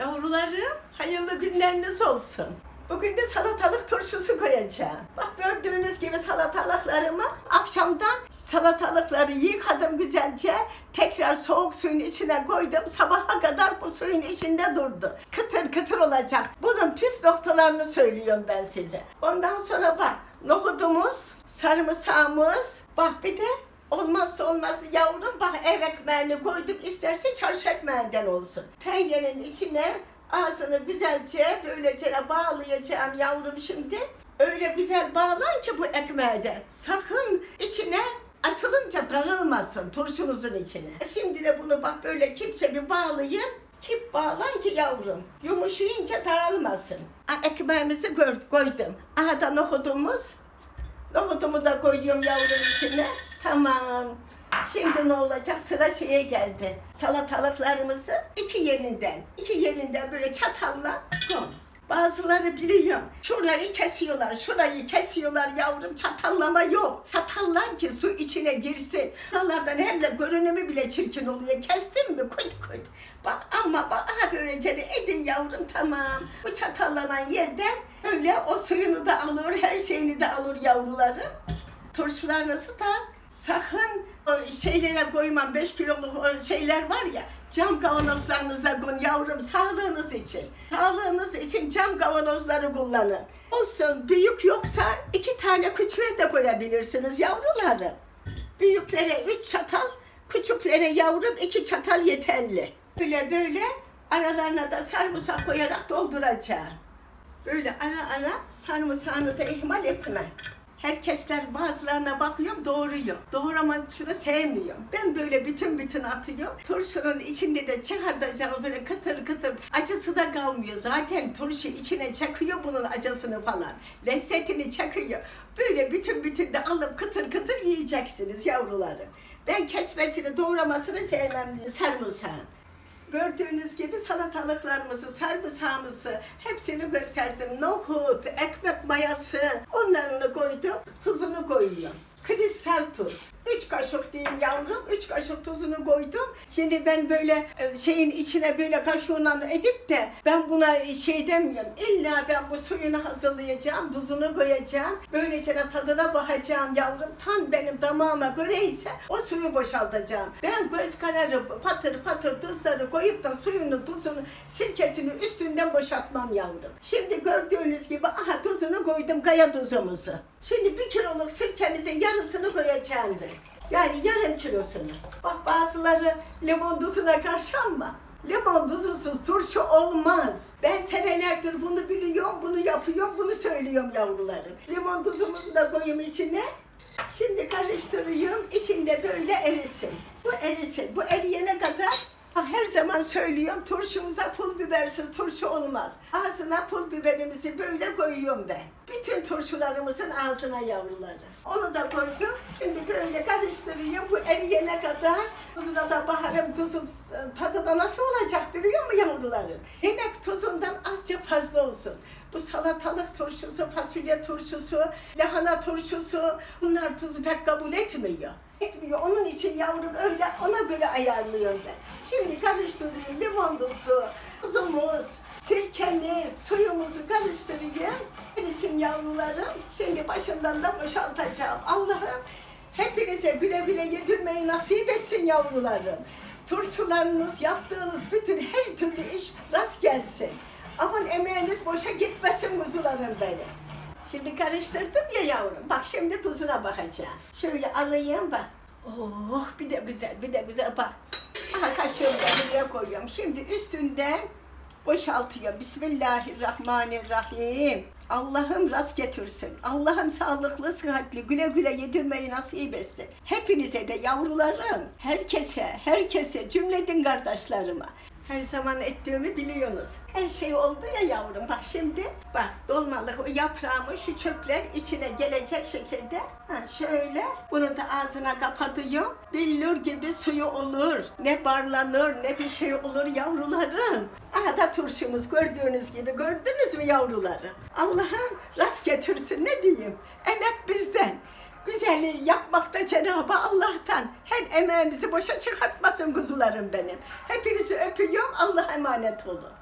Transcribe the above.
Yavrularım, hayırlı günleriniz olsun. Bugün de salatalık turşusu koyacağım. Bak gördüğünüz gibi salatalıklarımı akşamdan salatalıkları yıkadım güzelce. Tekrar soğuk suyun içine koydum. Sabaha kadar bu suyun içinde durdu. Kıtır kıtır olacak. Bunun püf noktalarını söylüyorum ben size. Ondan sonra bak nohudumuz, sarımsağımız. Bak bir de Olmazsa olmazı yavrum bak ev ekmeğini koyduk isterse çarşı ekmeğinden olsun. Penyenin içine ağzını güzelce böylece bağlayacağım yavrum şimdi. Öyle güzel bağlan ki bu ekmeği de. Sakın içine açılınca dağılmasın turşunuzun içine. Şimdi de bunu bak böyle kipçe bir bağlayın. Kip bağlan ki yavrum. Yumuşayınca dağılmasın. Ekmeğimizi gör- koydum. Aha da nohudumuz. Nohudumu da koyuyorum yavrum içine. Tamam. Şimdi ne olacak? Sıra şeye geldi. Salatalıklarımızı iki yerinden, iki yerinden böyle çatalla koy. Bazıları biliyorum. Şurayı kesiyorlar, şurayı kesiyorlar yavrum. Çatallama yok. Çatallan ki su içine girsin. Buralardan hem de görünümü bile çirkin oluyor. Kestin mi? Kut kut. Bak ama bak aha böylece edin yavrum tamam. Bu çatallanan yerden öyle o suyunu da alır, her şeyini de alır yavrularım. Turşularınızı da sakın o şeylere koymam. 5 kiloluk o şeyler var ya. Cam kavanozlarınıza koyun yavrum sağlığınız için. Sağlığınız için cam kavanozları kullanın. Olsun büyük yoksa iki tane küçüğe de koyabilirsiniz yavrularım. Büyüklere üç çatal, küçüklere yavrum iki çatal yeterli. Böyle böyle aralarına da sarımsak koyarak dolduracağım. Böyle ara ara sarımsağını da ihmal etme. Herkesler bazılarına bakıyorum doğruyor. Doğramasını sevmiyorum. Ben böyle bütün bütün atıyorum. Turşunun içinde de çıkartacağım böyle kıtır kıtır. Acısı da kalmıyor. Zaten turşu içine çakıyor bunun acısını falan. Lezzetini çakıyor. Böyle bütün bütün de alıp kıtır kıtır yiyeceksiniz yavrularım. Ben kesmesini, doğramasını sevmem sarımsağın. Gördüğünüz gibi salatalıklarımızı, sarımsağımızı hepsini gösterdim. Nohut, ekmek mayası onlarını koydum. Koyuyorum. Kristal tuz. Üç kaşık diyeyim yavrum. Üç kaşık tuzunu koydum. Şimdi ben böyle e, şeyin içine böyle kaşığından edip de ben buna şey demiyorum. İlla ben bu suyunu hazırlayacağım, tuzunu koyacağım. Böylece de tadına bakacağım yavrum. Tam benim damağıma göre ise o suyu boşaltacağım. Ben göz kararı patır patır tuzları koyup da suyunu, tuzunu, sirkesini üstünden boşaltmam yavrum. Şimdi gördüğünüz gibi aha tuzunu koydum kaya tuzumuzu. Şimdi bir kiloluk sirkemizin yarısını koyacağım ben. Yani yarım kilosunu. Bak bazıları limon tuzuna karşı ama limon tuzusuz turşu olmaz. Ben senelerdir bunu biliyorum, bunu yapıyorum, bunu söylüyorum yavrularım. Limon tuzumuzu da koyayım içine. Şimdi karıştırıyorum, içinde böyle erisin. Bu erisin. Bu eriyene kadar her zaman söylüyorum turşumuza pul bibersiz turşu olmaz. Ağzına pul biberimizi böyle koyuyorum ben. Bütün turşularımızın ağzına yavruları. Onu da koydum. Şimdi böyle karıştırıyorum bu eriyene kadar. Tuzuna da baharım tuzun tadı da nasıl olacak biliyor musun yavrularım? Yemek tuzundan azıcık fazla olsun. Bu salatalık turşusu, fasulye turşusu, lahana turşusu bunlar tuzu pek kabul etmiyor etmiyor. Onun için yavrum öyle ona göre ayarlıyorum ben. Şimdi karıştırayım limon tuzu, tuzumuz, sirkemiz, suyumuzu karıştırayım. Erisin yavrularım. Şimdi başından da boşaltacağım. Allah'ım hepinize güle güle yedirmeyi nasip etsin yavrularım. Turşularınız, yaptığınız bütün her türlü iş rast gelsin. Aman emeğiniz boşa gitmesin kuzularım benim. Şimdi karıştırdım ya yavrum. Bak şimdi tuzuna bakacağım. Şöyle alayım bak. Oh bir de güzel bir de güzel bak. Aha kaşığımı buraya koyuyorum. Şimdi üstünden boşaltıyor. Bismillahirrahmanirrahim. Allah'ım rast getirsin. Allah'ım sağlıklı, sıhhatli, güle güle yedirmeyi nasip etsin. Hepinize de yavrularım, herkese, herkese, cümledin kardeşlerime. Her zaman ettiğimi biliyorsunuz. Her şey oldu ya yavrum. Bak şimdi bak dolmalık o yaprağımı şu çöpler içine gelecek şekilde ha şöyle bunu da ağzına kapatıyorum. Billur gibi suyu olur. Ne barlanır ne bir şey olur yavrularım. Aha da turşumuz gördüğünüz gibi gördünüz mü yavrularım? Allah'ım rast getirsin ne diyeyim. Emek. Güzeli yapmakta Cenab-ı Allah'tan. Her emeğimizi boşa çıkartmasın kuzularım benim. Hepinizi öpüyorum. Allah'a emanet olun.